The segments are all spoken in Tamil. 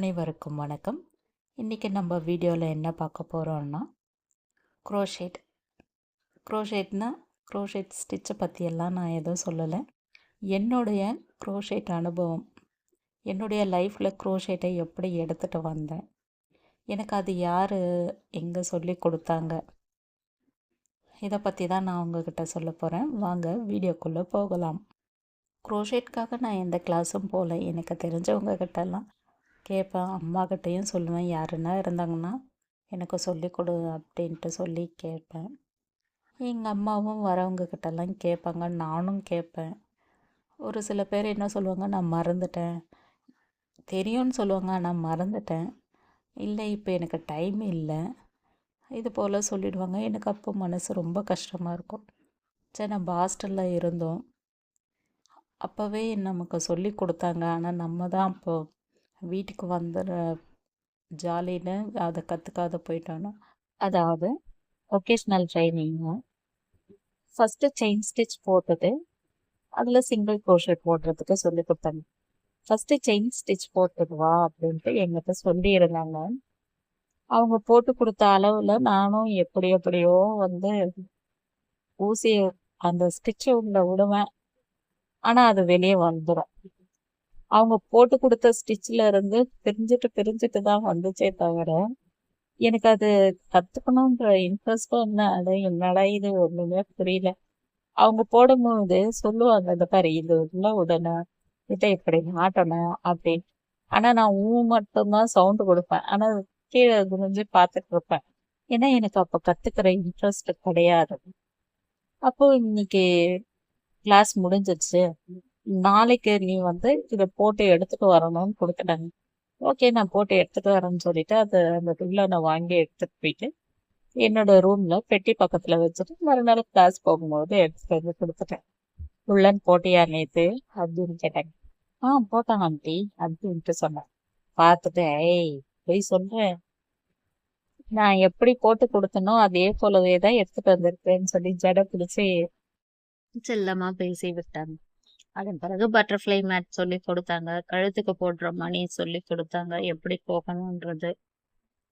அனைவருக்கும் வணக்கம். இன்றைக்கி நம்ம வீடியோவில் என்ன பார்க்க போகிறோம்னா க்ரோஷேட் க்ரோஷேட்னா க்ரோஷேட் ஸ்டிச்சை பற்றியெல்லாம் நான் எதுவும் சொல்லலை. என்னுடைய க்ரோஷேட் அனுபவம். என்னுடைய லைஃப்பில் க்ரோஷேட்டை எப்படி எடுத்துகிட்டு வந்தேன்? எனக்கு அது யார் எங்கே சொல்லி கொடுத்தாங்க? இதை பற்றி தான் நான் உங்ககிட்ட சொல்ல போகிறேன் வாங்க வீடியோக்குள்ளே போகலாம். க்ரோஷேட்காக நான் எந்த கிளாஸும் போகல எனக்கு தெரிஞ்சவங்க கிட்டலாம் கேட்பேன். அம்மாக்கிட்டேயும் சொல்லுவேன். யாருன்னா இருந்தாங்கன்னா எனக்கு சொல்லிக் கொடு அப்படின்ட்டு சொல்லி கேட்பேன். எங்கள் அம்மாவும் வரவங்கக்கிட்டலாம் கேட்பாங்க. நானும் கேட்பேன். ஒரு சில பேர் என்ன சொல்லுவாங்க? நான் மறந்துட்டேன். தெரியும்னு சொல்லுவாங்க. நான் மறந்துட்டேன். இல்லை இப்போ எனக்கு டைம் இல்லை. இது போல் சொல்லிடுவாங்க. எனக்கு அப்போ மனசு ரொம்ப கஷ்டமாக இருக்கும். சரி நம்ம ஹாஸ்டலில் இருந்தோம். அப்போவே நமக்கு சொல்லி கொடுத்தாங்க. ஆனால் நம்ம தான் அப்போ வீட்டுக்கு வந்துடுற ஜாலின்னு அதை கற்றுக்காத போயிட்டோன்னா அதாவது vocational training first chain stitch போட்டது. அதில் சிங்கிள் க்ரோஷட் போடுறதுக்கு சொல்லி கொடுத்தாங்க. ஃபஸ்ட்டு செயின் ஸ்டிச் போட்டுடுவா அப்படின்ட்டு எங்கிட்ட சொல்லியிருந்தாங்க. அவங்க போட்டு கொடுத்த அளவில் நானும் எப்படி எப்படியோ வந்து ஊசி அந்த ஸ்டிச்சை உள்ள விடுவேன். ஆனால் அது வெளியே வந்துடும் அவங்க போட்டு கொடுத்த ஸ்டிச்சில் இருந்து பிரிஞ்சுட்டு பிரிஞ்சுட்டு தான் வந்துச்சே தவிர எனக்கு அது கற்றுக்கணுன்ற இன்ட்ரெஸ்டும் என்ன அது என்னடா இது? ஒன்றுமே புரியல. அவங்க போடும்போது சொல்லுவாங்க இந்த பாரு இது உள்ள உடனே இதை இப்படி மாட்டணும் அப்படின்னு. ஆனால் நான் ஊ மட்டும்தான் சவுண்டு கொடுப்பேன். ஆனால் கீழே குனிஞ்சு பார்த்துட்டு இருப்பேன். ஏன்னா எனக்கு அப்போ கற்றுக்கிற இன்ட்ரெஸ்ட் கிடையாது. அப்போ இன்னைக்கு கிளாஸ் முடிஞ்சிருச்சு. நாளைக்கு நீ வந்து இதை போட்டு எடுத்துட்டு வரணும்னு கொடுத்துட்டாங்க. ஓகே நான் போட்டு எடுத்துட்டு வரேன்னு சொல்லிட்டு அதை அந்த துள்ள நான் வாங்கி எடுத்துட்டு போயிட்டு என்னோட ரூம்ல பெட்டி பக்கத்துல வச்சுட்டு மறுநாள் கிளாஸ் போகும்போது எடுத்துட்டு வந்து கொடுத்துட்டேன். உள்ளன் போட்டியா நேத்து? அப்படின்னு கேட்டாங்க. ஆ போட்டாங்க ஆண்டி அப்படின்ட்டு சொன்னேன் பார்த்துட்டு ஏய் போய் சொல்றேன் நான் எப்படி போட்டு கொடுத்தனோ அதே போலவே தான் எடுத்துட்டு வந்திருக்கேன்னு சொல்லி ஜட பிடிச்சி செல்லமா பேசி விட்டாங்க. அதன் பிறகு பட்டர்ஃப்ளை மேட் சொல்லி கொடுத்தாங்க. கழுத்துக்கு போடுற மணி சொல்லி கொடுத்தாங்க. எப்படி போகணுன்றது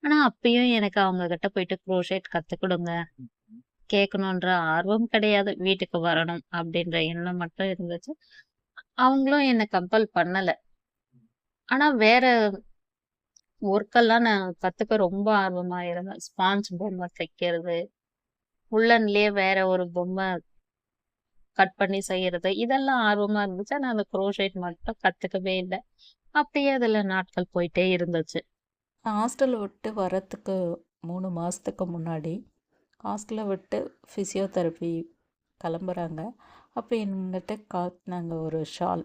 ஆனா அப்பயும் எனக்கு அவங்க கிட்ட போயிட்டு குரோஷேட் கத்து கொடுங்க. கேட்கணுன்ற ஆர்வம் கிடையாது. வீட்டுக்கு வரணும் அப்படின்ற எண்ணம் மட்டும் இருந்துச்சு. அவங்களும் என்னை கம்பல் பண்ணல. ஆனா வேற ஒர்க்கெல்லாம் நான் கத்துக்க ரொம்ப ஆர்வமா இருந்தேன். ஸ்பான்ஸ் பொம்மை தைக்கிறது. உள்ளன்லயே வேற ஒரு பொம்மை கட் பண்ணி செய்யறது இதெல்லாம் ஆர்வமா இருந்துச்சு. ஆனால் அந்த க்ரோஷேட் மட்டும் கத்துக்கவே இல்லை. அப்படியே அதில் நாட்கள் போயிட்டே இருந்துச்சு. ஹாஸ்டல் விட்டு வரத்துக்கு மூணு மாதத்துக்கு முன்னாடி ஹாஸ்டலை விட்டு ஃபிசியோதெரப்பி கிளம்புறாங்க. அப்போ என்கிட்ட காட்டினாங்க ஒரு ஷால்.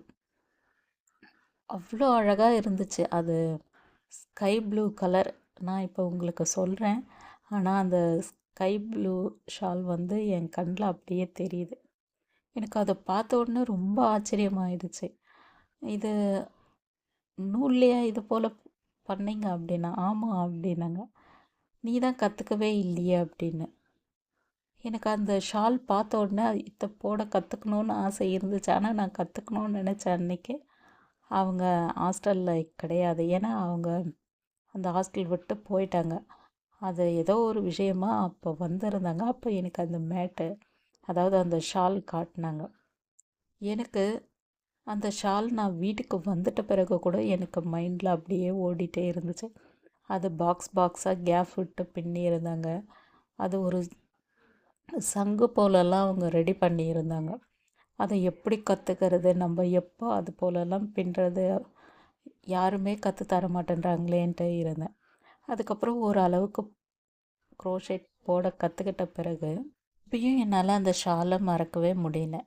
அவ்வளோ அழகாக இருந்துச்சு. அது ஸ்கை ப்ளூ கலர். நான் இப்போ உங்களுக்கு சொல்கிறேன் ஆனால் அந்த ஸ்கை ப்ளூ ஷால் வந்து என் கண்ணில் அப்படியே தெரியுது. எனக்கு அதை பார்த்த உடனே ரொம்ப ஆச்சரியமாயிடுச்சு. இது நூல்லையா இது போல் பண்ணீங்க அப்படின்னா ஆமாம் அப்படின்னாங்க. நீ தான் கற்றுக்கவே இல்லையே அப்படின்னு. எனக்கு அந்த ஷால் பார்த்த உடனே இதை போட கற்றுக்கணுன்னு ஆசை இருந்துச்சு. ஆனால் நான் கற்றுக்கணுன்னு நினச்சேன் அன்றைக்கி அவங்க ஹாஸ்டலில் கிடையாது. ஏன்னா அவங்க அந்த ஹாஸ்டல் விட்டு போயிட்டாங்க. அது ஏதோ ஒரு விஷயமா அப்போ வந்திருந்தாங்க. அப்போ எனக்கு அந்த மேட்டு அதாவது அந்த ஷால் காட்டினாங்க. எனக்கு அந்த ஷால் நான் வீட்டுக்கு வந்துட்ட பிறகு கூட எனக்கு மைண்டில் அப்படியே ஓடிட்டே இருந்துச்சு. அது பாக்ஸ் பாக்ஸாக கேப் விட்டு பின்னி இருந்தாங்க. அது ஒரு சங்கு போலெல்லாம் அவங்க ரெடி பண்ணியிருந்தாங்க அதை எப்படி கற்றுக்கிறது நம்ம எப்போ அது போலெல்லாம் பின்னுறது? யாருமே கற்று தர மாட்டேன்றாங்களேன்ட்டு இருந்தேன். அதுக்கப்புறம் ஒரு அளவுக்கு க்ரோஷேட் போட கற்றுக்கிட்ட பிறகு இப்பயும் என்னால் அந்த ஷாலை மறக்கவே முடியல.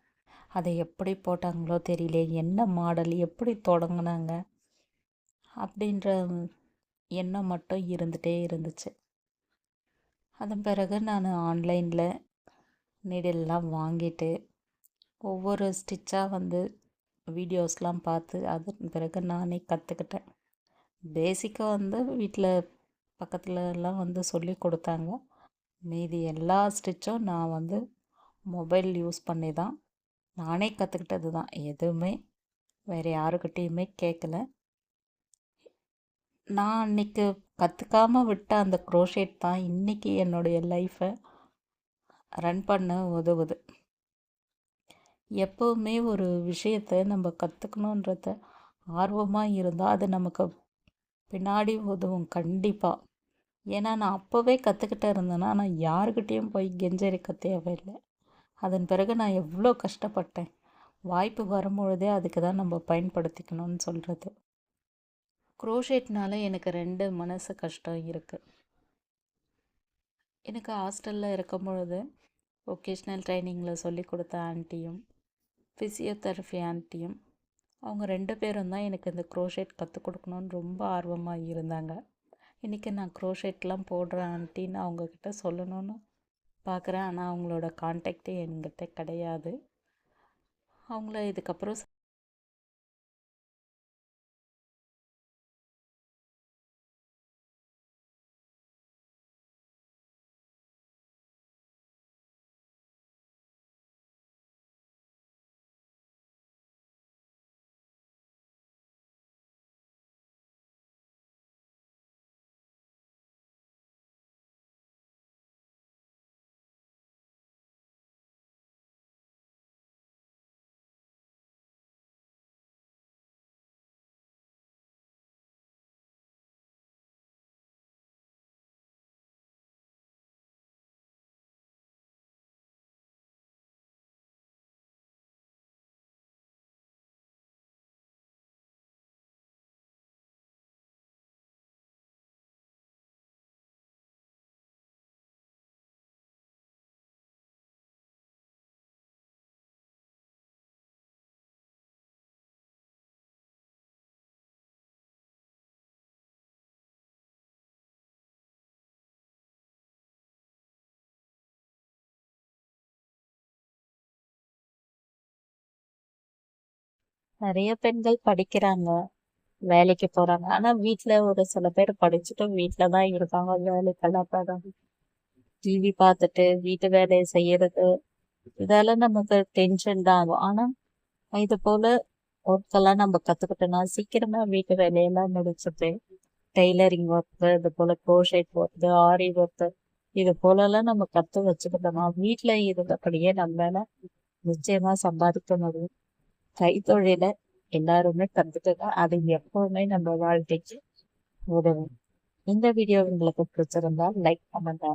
அதை எப்படி போட்டாங்களோ தெரியல. என்ன மாடல் எப்படி தொடங்கினாங்க அப்படின்ற எண்ணம் மட்டும் இருந்துகிட்டே இருந்துச்சு. அதன் பிறகு நான் ஆன்லைனில் நீடெல்லாம் வாங்கிட்டு ஒவ்வொரு ஸ்டிச்சாக வந்து வீடியோஸ்லாம் பார்த்து அதன் பிறகு நானே கற்றுக்கிட்டேன் பேசிக்காக வந்து வீட்டில் பக்கத்துலலாம் வந்து சொல்லி கொடுத்தாங்க. மீதி எல்லா ஸ்டிச்சும் நான் வந்து மொபைல் யூஸ் பண்ணி தான் நானே கற்றுக்கிட்டது தான். எதுவுமே வேறு யாருக்கிட்டேயுமே கேட்கல நான் அன்றைக்கி கற்றுக்காம விட்ட அந்த க்ரோஷேட் தான் இன்றைக்கி என்னுடைய லைஃப்பை ரன் பண்ண உதவுது. எப்போவுமே ஒரு விஷயத்தை நம்ம கற்றுக்கணுன்றத ஆர்வமாக இருந்தால் அது நமக்கு பின்னாடி உதவும் கண்டிப்பாக ஏன்னா நான் அப்போவே கற்றுக்கிட்டே இருந்தேன்னா நான் யாருக்கிட்டேயும் போய் கெஞ்சரிக்க தேவையில்லை. அதன் பிறகு நான் எவ்வளோ கஷ்டப்பட்டேன். வாய்ப்பு வரும்பொழுதே அதுக்கு தான் நம்ம பயன்படுத்திக்கணும்னு சொல்கிறது குரோஷேட்னால எனக்கு ரெண்டு மனசு கஷ்டம் இருக்குது எனக்கு ஹாஸ்டலில் இருக்கும் பொழுது ஒகேஷ்னல் ட்ரைனிங்கில் சொல்லி கொடுத்த ஆன்ட்டியும் ஃபிசியோதெரபி ஆன்ட்டியும் அவங்க ரெண்டு பேரும் தான் எனக்கு இந்த குரோஷேட் கற்றுக் கொடுக்கணுன்னு ரொம்ப ஆர்வமாக இருந்தாங்க. இன்றைக்கி நான் க்ரோஷேட்லாம் போடுறேன் ஆண்ட்டின்னு அவங்கக்கிட்ட சொல்லணும்னு பார்க்குறேன். ஆனால் அவங்களோட கான்டாக்டே என்கிட்ட கிடையாது. அவங்கள இதுக்கப்புறம் நிறைய பெண்கள் படிக்கிறாங்க வேலைக்கு போறாங்க. ஆனால் வீட்டில் ஒரு சில பேர் படிச்சுட்டு வீட்டில் தான் இருக்காங்க வேலைக்கெல்லாம் போறாங்க டிவி பார்த்துட்டு வீட்டு வேலையை செய்யறது. இதெல்லாம் நமக்கு டென்ஷன் தான் ஆகும். ஆனால் இது போல் ஒர்க்கெல்லாம் நம்ம கத்துக்கிட்டோம்னா சீக்கிரமா வீட்டு வேலையெல்லாம் முடிச்சுட்டு டெய்லரிங் ஒர்க்கு இது போல க்ரோஷேட் ஒர்க்கு ஆரி ஒர்க்கு இது போலெல்லாம் நம்ம கற்று வச்சுக்கிட்டோம்னா வீட்டில் இருந்தபடியே நம்மளால நிச்சயமாக சம்பாதிக்க முடியும். கைத்தொழில எல்லாருமே கற்றுக்கிட்டா அது எப்பவுமே நம்ம வாழ்க்கைக்கு உதவும். இந்த வீடியோ உங்களுக்கு பிடிச்சிருந்தா லைக் பண்ணுங்க